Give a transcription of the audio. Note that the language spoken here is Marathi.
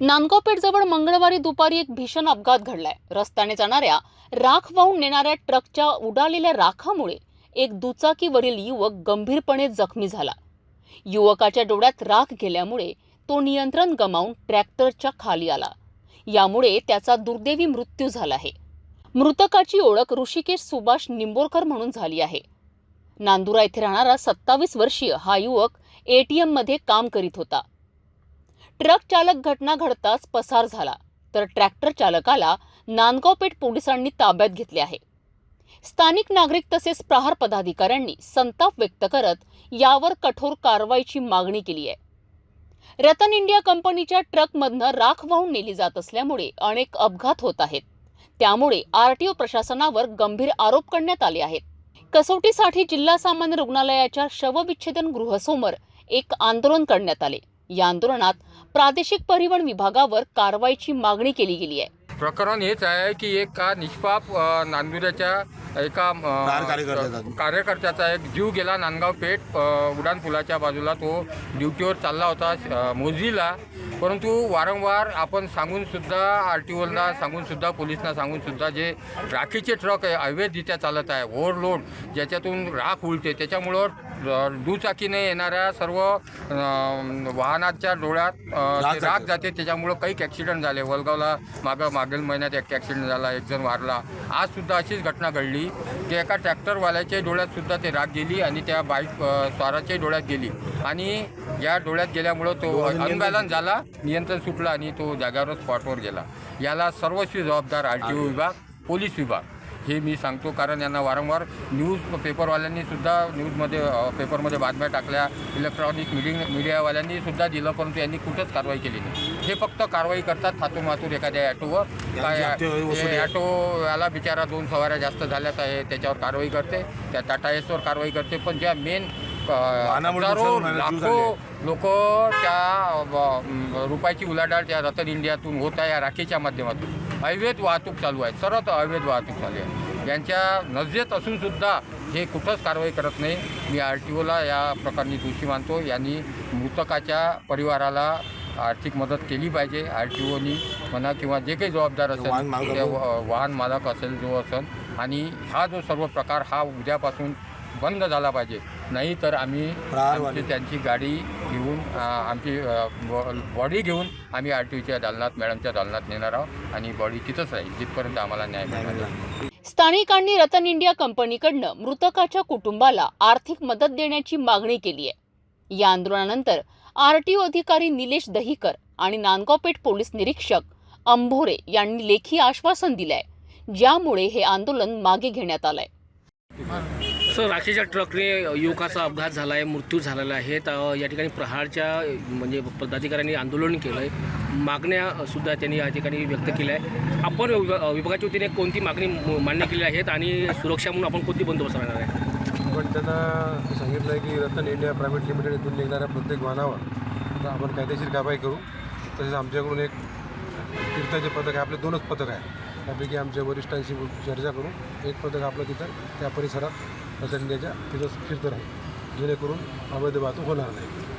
नांदगावपेठजवळ मंगळवारी दुपारी एक भीषण अपघात घडलाय. रस्त्याने जाणाऱ्या राख वाहून नेणाऱ्या ट्रकच्या उडालेल्या राखामुळे एक दुचाकीवरील युवक गंभीरपणे जखमी झाला. युवकाच्या डोळ्यात राख गेल्यामुळे तो नियंत्रण गमावून ट्रॅक्टरच्या खाली आला. यामुळे त्याचा दुर्दैवी मृत्यू झाला आहे. मृतकाची ओळख ऋषिकेश सुभाष निंबोरकर म्हणून झाली आहे. नांदुरा येथे राहणारा सत्तावीस वर्षीय हा युवक ए टी एममध्ये काम करीत होता. ट्रक चालक घटना घडताच पसार झाला. तर ट्रॅक्टर चालकाला नांदगावपेठ पोलिसांनी ताब्यात घेतले आहे. स्थानिक नागरिक तसेच प्रहार पदाधिकाऱ्यांनी संताप व्यक्त करत यावर कठोर कारवाईची मागणी केली आहे. रतन इंडिया कंपनीच्या ट्रकमधनं राख वाहून नेली जात असल्यामुळे अनेक अपघात होत आहेत. त्यामुळे आरटीओ प्रशासनावर गंभीर आरोप करण्यात आले आहेत. कसोटीसाठी जिल्हा सामान्य रुग्णालयाच्या शवविच्छेदन गृहासमोर एक आंदोलन करण्यात आले. या आंदोलनात प्रादेशिक परिवहन विभागावर कारवाईची मागणी केली गेली आहे. प्रकरण हेच आहे की एक का निष्पाप अ, नांदुऱ्याच्या एका अ, कार्यकर्त्याचा. एक जीव गेला नांदगाव पेठ अ, उड्डाण पुलाच्या बाजूला. तो ड्युटीवर चालला होता अ, मोजलीला परंतु वारंवार आपण सांगून सुद्धा आर टी ओला सांगून सुद्धा पोलिसना सांगून सुद्धा जे राखीचे ट्रक आहे अवैधरित्या चालत आहे ओव्हरलोड ज्याच्यातून राख उलटे त्याच्यामुळं दुचाकीने येणाऱ्या सर्व वाहनाच्या डोळ्यात राख जाते. त्याच्यामुळं काही ॲक्सिडेंट झाले. वलगावला मागं मागील महिन्यात एक ॲक्सिडेंट झाला एक जण वारला. आज सुद्धा अशीच घटना घडली. की एका ट्रॅक्टरवाल्याच्या डोळ्यात सुद्धा ते राख गेली आणि त्या बाईक स्वाराच्या डोळ्यात गेली. आणि या डोळ्यात गेल्यामुळं तो अनबॅलन्स झाला नियंत्रण सुटलं आणि तो जाग्यावर स्पॉटवर गेला. याला सर्वस्वी जबाबदार आर टी ओ. विभाग पोलीस विभाग. हे मी सांगतो कारण यांना वारंवार न्यूज पेपरवाल्यांनी सुद्धा न्यूजमध्ये पेपरमध्ये बातम्या टाकल्या इलेक्ट्रॉनिक मीडिंग मीडियावाल्यांनी सुद्धा दिलं परंतु यांनी कुठंच कारवाई केली नाही. हे फक्त कारवाई करतात थातून मातून एखाद्या ॲटोवर. काय. ॲटो याला बिचारा दोन सवाऱ्या जास्त झाल्यात आहे त्याच्यावर कारवाई करते त्या टाटा एसवर कारवाई करते पण ज्या मेन हजारो लाखो लोक त्या रुपयाची उलाढाल त्या रतन इंडियातून होत आहे या राखीच्या माध्यमातून. अवैध वाहतूक चालू आहे. सरळ अवैध वाहतूक चालू आहे. यांच्या नजरेत असून सुद्धा हे कुठंच कारवाई करत नाही. मी आर टी ओला या प्रकारनी दोषी मानतो. यांनी मृतकाच्या परिवाराला आर्थिक मदत केली पाहिजे. आर टी ओनी म्हणा किंवा जे काही जबाबदार असेल त्या वाहन मालक असेल जो असेल. आणि हा जो सर्व प्रकार हा उद्यापासून बंद झाला पाहिजे. नाही तर आम्ही त्यांची गाडी घेऊन आमची बॉडी घेऊन आम्ही आर टी ओच्या दालनात मॅडमच्या दालनात नेणार आहोत आणि बॉडी तिथंच राहील जिथपर्यंत आम्हाला न्याय मिळणार स्थानिकांनी रतन इंडिया कंपनीकडनं मृतकाच्या कुटुंबाला आर्थिक मदत देण्याची मागणी केली आहे. या आंदोलनानंतर आरटीओ अधिकारी निलेश दहिकर आणि नांदगावपेठ पोलीस निरीक्षक अंभोरे यांनी लेखी आश्वासन दिलंय ज्यामुळे हे आंदोलन मागे घेण्यात आलंय. सर राखेच्या ट्रकने युवकाचा अपघात झाला आहे मृत्यू झालेला आहे. तर या ठिकाणी प्रहारच्या म्हणजे पदाधिकाऱ्यांनी आंदोलन केलं आहे मागण्यासुद्धा त्यांनी या ठिकाणी व्यक्त केल्या आहे आपण विभागाच्या वतीने कोणती मागणी मान्य केली आहेत आणि सुरक्षा म्हणून आपण कोणती बंदोबस्त राहणार आहे? पण त्यांना सांगितलं आहे की रतन इंडिया प्रायव्हेट लिमिटेड इथून निघणाऱ्या प्रत्येक वाहनावर आता आपण कायदेशीर कारवाई करू. तसेच आमच्याकडून एक तीर्थाचे पथक आहे आपले दोनच पथक आहे. त्यापैकी आमच्या वरिष्ठांशी चर्चा करून एक पथक आपलं तिथं त्या परिसरात रतन तिथं फिरतं राहील. जेणेकरून अवैध वाहतूक होणार नाही.